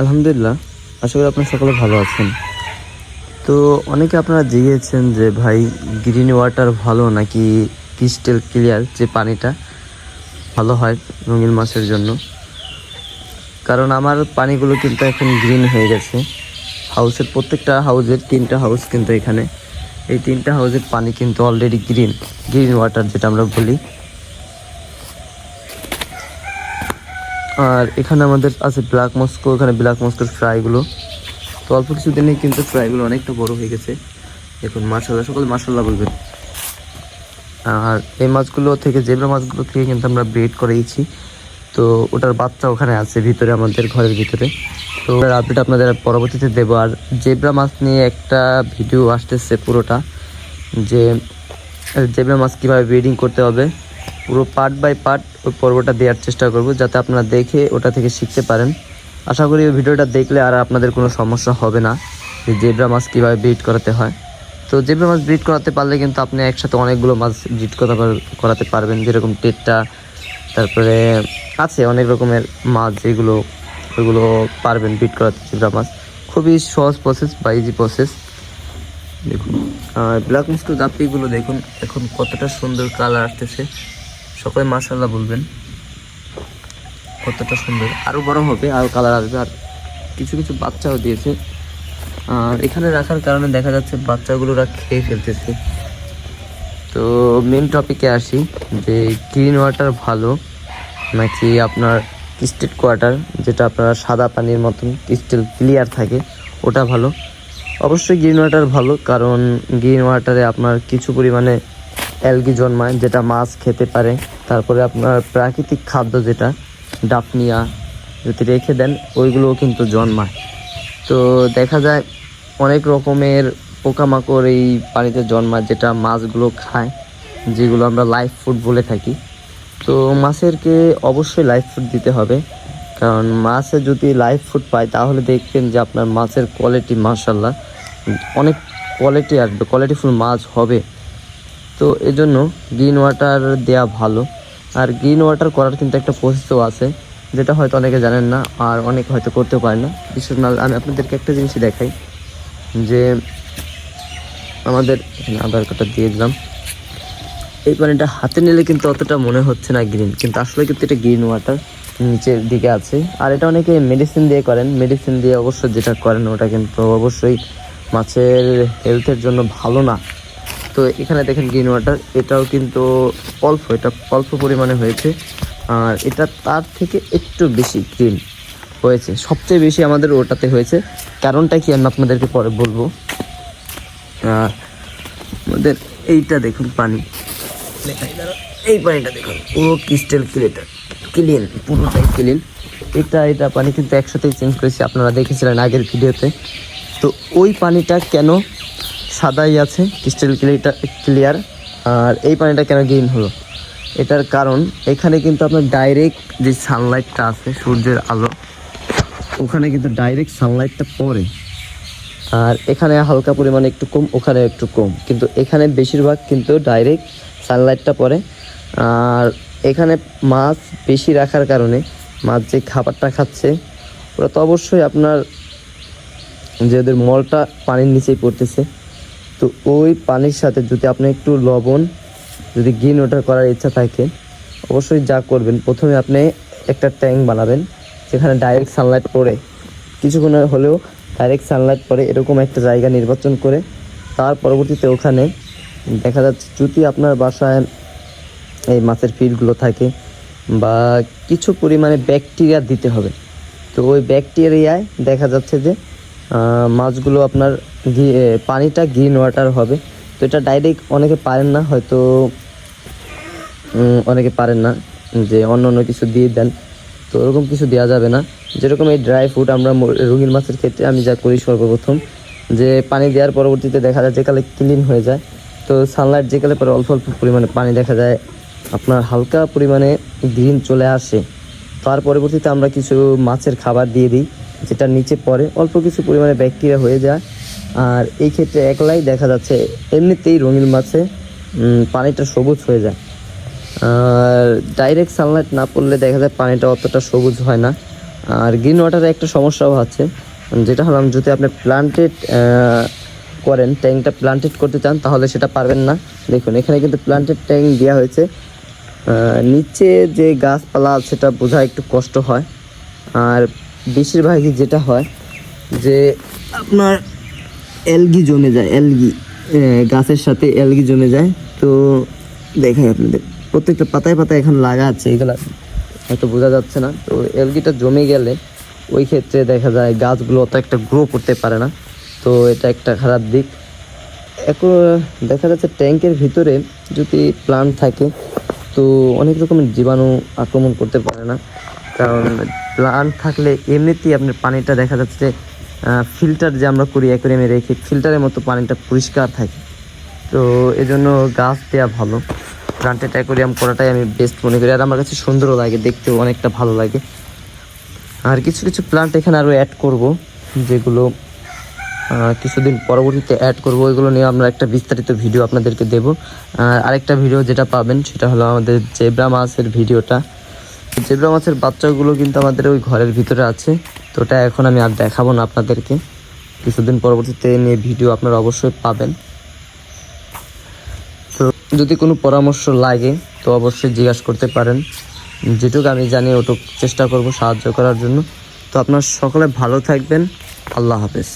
আলহামদুলিল্লাহ, আশা করি আপনারা সকলে ভালো আছেন। তো অনেকে আপনারা জিগিয়েছেন যে ভাই গ্রিন ওয়াটার ভালো নাকি ক্রিস্টাল ক্লিয়ার যে পানিটা ভালো হয় রঙিন মাছের জন্য? কারণ আমার পানিগুলো কিন্তু এখন গ্রিন হয়ে গেছে। হাউসের প্রত্যেকটা হাউসের তিনটা হাউস কিন্তু এখানে। এই তিনটা হাউসের পানি কিন্তু অলরেডি গ্রিন গ্রিন ওয়াটার যেটা আমরা বলি। আর এখানে আমাদের আছে ব্ল্যাক মস্কো এখানে ব্ল্যাক মস্কোর ফ্রাইগুলো তো অল্প কিছু দিনেই কিন্তু ফ্রাইগুলো অনেকটা বড় হয়ে গেছে। দেখুন মার্শাল্লাহ সকল মার্শাল্লাহ বলবেন। আর এই মাছগুলো থেকে, জেব্রা মাছগুলো থেকে কিন্তু আমরা ব্রেড করেইছি। তো ওটার বাচ্চা ওখানে আছে ভিতরে, আমাদের ঘরের ভিতরে। তো ওটার আপডেট আপনাদের পরবর্তীতে দেবো। আর জেব্রা মাছ নিয়ে একটা ভিডিও আসতেছে পুরোটা, যে জেব্রা মাছ কীভাবে ব্রিডিং করতে হবে। পুরো পার্ট বাই পার্ট ওই পর্বটা দেওয়ার চেষ্টা করব যাতে আপনারা দেখে ওটা থেকে শিখতে পারেন। আশা করি ওই ভিডিওটা দেখলে আর আপনাদের কোনো সমস্যা হবে না যে জেব্রা মাছ কীভাবে ব্রিড করাতে হয়। তো জেব্রা মাছ ব্রিড করাতে পারলে কিন্তু আপনি একসাথে অনেকগুলো মাছ ব্রিড করা করাতে পারবেন। যেরকম টেটটা, তারপরে আছে অনেক রকমের মাছ যেগুলো ওইগুলো পারবেন ব্রিড করাতে জেব্রা মাছ। খুবই সহজ প্রসেস বা ইজি প্রসেস দেখুন ব্ল্যাক মিস্কো গাপ্পিগুলো দেখুন, এখন কতটা সুন্দর কালার আসতেছে। সকলে মার্শাল্লাহ বলবেন। কতটা সুন্দর। আরও বড় হবে আরও কালার আসবে, আর কিছু কিছু বাচ্চাও দিয়েছে। আর এখানে রাখার কারণে দেখা যাচ্ছে বাচ্চাগুলোরা খেয়ে ফেলতেছে। তো মেন টপিকে আসি, যে গ্রিন ওয়াটার ভালো নাকি আপনার ক্রিস্টেড কোয়াটার যেটা আপনার সাদা পানির মতন ক্রিস্টেল ক্লিয়ার থাকে, ওটা ভালো? অবশ্যই গ্রিন ওয়াটার ভালো, কারণ গ্রিন ওয়াটারে আপনার কিছু পরিমাণে অ্যালগি জন্মায়, যেটা মাছ খেতে পারে। তারপরে আপনার প্রাকৃতিক খাদ্য যেটা ডাফনিয়া যদি রেখে দেন, ওইগুলোও কিন্তু জন্মায়। তো দেখা যায় অনেক রকমের পোকামাকড় এই পানিতে জন্মায়, যেটা মাছগুলো খায়, যেগুলো আমরা লাইফ ফুড বলে থাকি। তো মাছেরকে অবশ্যই লাইফ ফুড দিতে হবে, কারণ মাছে যদি লাইফ ফুড পায়, তাহলে দেখবেন যে আপনার মাছের কোয়ালিটি মার্শাল্লাহ অনেক কোয়ালিটি আসবে কোয়ালিটিফুল মাছ হবে। তো এজন্য গ্রিন ওয়াটার দেয়া ভালো। আর গ্রিন ওয়াটার করার কিন্তু একটা প্রসেসও আছে, যেটা হয়তো অনেকে জানেন না, আর অনেকে হয়তো করতে পারে না। বিশেষ না আমি আপনাদেরকে একটা জিনিসই দেখাই, যে আমাদের আধার কার্ডটা দিয়ে দিলাম। এই পানিটা হাতে নিলে কিন্তু অতটা মনে হচ্ছে না গ্রিন কিন্তু আসলে কিন্তু এটা গ্রিন ওয়াটার নিচের দিকে আছে। আর এটা অনেকে মেডিসিন দিয়ে করেন মেডিসিন দিয়ে অবশ্য যেটা করেন ওটা কিন্তু অবশ্যই মাছের হেলথের জন্য ভালো না। তো এখানে দেখেন গ্রিন ওয়াটার এটাও কিন্তু অল্প, এটা অল্প পরিমাণে হয়েছে। আর এটা তার থেকে একটু বেশি গ্রিন হয়েছে। সবচেয়ে বেশি আমাদের ওটাতে হয়েছে। কারণটা কি আমি আপনাদেরকে পরে বলব। আর আমাদের এইটা দেখুন পানি। এই পানিটা দেখুন, পুরো ক্রিস্টাল ক্লিয়ার ক্লিন পুরোটাই ক্লিন এটা এটা পানি কিন্তু একসাথেই চেঞ্জ করেছি। আপনারা দেখেছিলেন আগের ভিডিওতে তো ওই পানিটা কেন সাদাই আছে ক্রিস্টাল ক্লিয়ার আর এই পানিটা কেন গ্রিন হলো? এটার কারণ, এখানে কিন্তু আপনার ডাইরেক্ট যে সানলাইটটা আছে, সূর্যের আলো, ওখানে কিন্তু ডাইরেক্ট সানলাইটটা পড়ে। আর এখানে হালকা পরিমাণে একটু কম, ওখানে একটু কম। কিন্তু এখানে বেশিরভাগ কিন্তু ডাইরেক্ট সানলাইটটা পড়ে। আর এখানে মাছ বেশি রাখার কারণে, মাছ যে খাবারটা খাচ্ছে, ওরা তো অবশ্যই আপনার যে ওদের মলটা পানির নিচেই পড়তেছে। তো ওই পানির সাথে যদি আপনি একটু লবণ, যদি গ্রিন ওয়াটার করার ইচ্ছা থাকে, অবশ্যই যা করবেন, প্রথমে আপনি একটা ট্যাঙ্ক বানাবেন, যেখানে ডাইরেক্ট সানলাইট পড়ে। কিছুক্ষণ হলেও ডাইরেক্ট সানলাইট পড়ে, এরকম একটা জায়গা নির্বাচন করে, তার পরবর্তীতে ওখানে দেখা যাচ্ছে যদি আপনার বাসায় এই মাছের ফিডগুলো থাকে বা কিছু পরিমাণে ব্যাকটেরিয়া দিতে হবে। তো ওই ব্যাকটেরিয়ায় দেখা যাচ্ছে যে মাছগুলো আপনার পানিটা গ্রিন ওয়াটার হবে। তো এটা ডাইরেক্ট অনেকে পারেন না, হয়তো অনেকে পারেন না যে অন্য অন্য কিছু দিয়ে দেন। তো ওরকম কিছু দেওয়া যাবে না। যেরকম এই ড্রাই ফ্রুট আমরা রঙিন মাছের ক্ষেত্রে আমি যা করি সর্বপ্রথম, যে পানি দেওয়ার পরবর্তীতে দেখা যায় যেকালে ক্লিন হয়ে যায়। তো সানলাইট যেকালে পরে অল্প অল্প পরিমাণে পানি দেখা যায়, আপনার হালকা পরিমাণে গ্রিন চলে আসে। তার পরবর্তীতে আমরা কিছু মাছের খাবার দিয়ে দিই। যেটা নিচে পড়ে, অল্প কিছু পরিমাণে ব্যাকটেরিয়া হয়ে যায়। আর এই ক্ষেত্রে একলাই দেখা যাচ্ছে, এমনিতেই রঙিন মাছে পানিটা সবুজ হয়ে যায়। আর ডাইরেক্ট সানলাইট না পড়লে দেখা যায় পানিটা অতটা সবুজ হয় না। আর গ্রিন ওয়াটারে একটা সমস্যাও আছে, যেটা হলাম যদি আপনি প্লান্টেড করেন ট্যাঙ্কটা প্লান্টেড করতে চান, তাহলে সেটা পারবেন না। দেখুন, এখানে কিন্তু প্লান্টেড ট্যাঙ্ক দেওয়া হয়েছে। নিচে যে গাছপালা, সেটা বোঝা একটু কষ্ট হয়। আর বেশিরভাগই যেটা হয় যে আপনার এলগি জমে যায় এলগি গাছের সাথে এলগি জমে যায়। তো দেখাই আপনাদের। প্রত্যেকটা পাতায় পাতায় এখন লাগা আছে, এগুলা হয়তো বোঝা যাচ্ছে না। তো এলগিটা জমে গেলে ওই ক্ষেত্রে দেখা যায় গাছগুলো অত একটা গ্রো করতে পারে না। তো এটা একটা খারাপ দিক। এখন দেখা যাচ্ছে ট্যাঙ্কের ভিতরে যদি প্লান্ট থাকে, তো অনেক রকমের জীবাণু আক্রমণ করতে পারে না। কারণ প্লান্ট থাকলে এমনিতেই আপনার পানিটা দেখা যাচ্ছে ফিল্টার যে আমরা করি অ্যাকোরিয়ামে রেখে ফিল্টারের মতো পানিটা পরিষ্কার থাকে। তো এজন্য গাছ দেওয়া ভালো। প্লান্টেড অ্যাকোরিয়াম করাটাই আমি বেস্ট মনে করি। আর আমার কাছে সুন্দরও লাগে, দেখতেও অনেকটা ভালো লাগে। আর কিছু কিছু প্লান্ট এখানে আরও অ্যাড করব, যেগুলো কিছুদিন পরবর্তীতে অ্যাড করব। ওইগুলো নিয়ে আমরা একটা বিস্তারিত ভিডিও আপনাদেরকে দেব। আর আরেকটা ভিডিও যেটা পাবেন, সেটা হলো আমাদের জেব্রা মাছের ভিডিওটা জেব্রা মাছের বাচ্চাগুলো কিন্তু আমাদের ওই ঘরের ভিতরে আছে। তো ওটা এখন আমি আর দেখাবো না আপনাদেরকে। কিছুদিন পরবর্তীতে নিয়ে ভিডিও আপনারা অবশ্যই পাবেন। তো যদি কোনো পরামর্শ লাগে, তো অবশ্যই জিজ্ঞাসা করতে পারেন। যেটুকু আমি জানি, ওটুকু চেষ্টা করব সাহায্য করার জন্য। তো আপনার সকলে ভালো থাকবেন। আল্লাহ হাফেজ।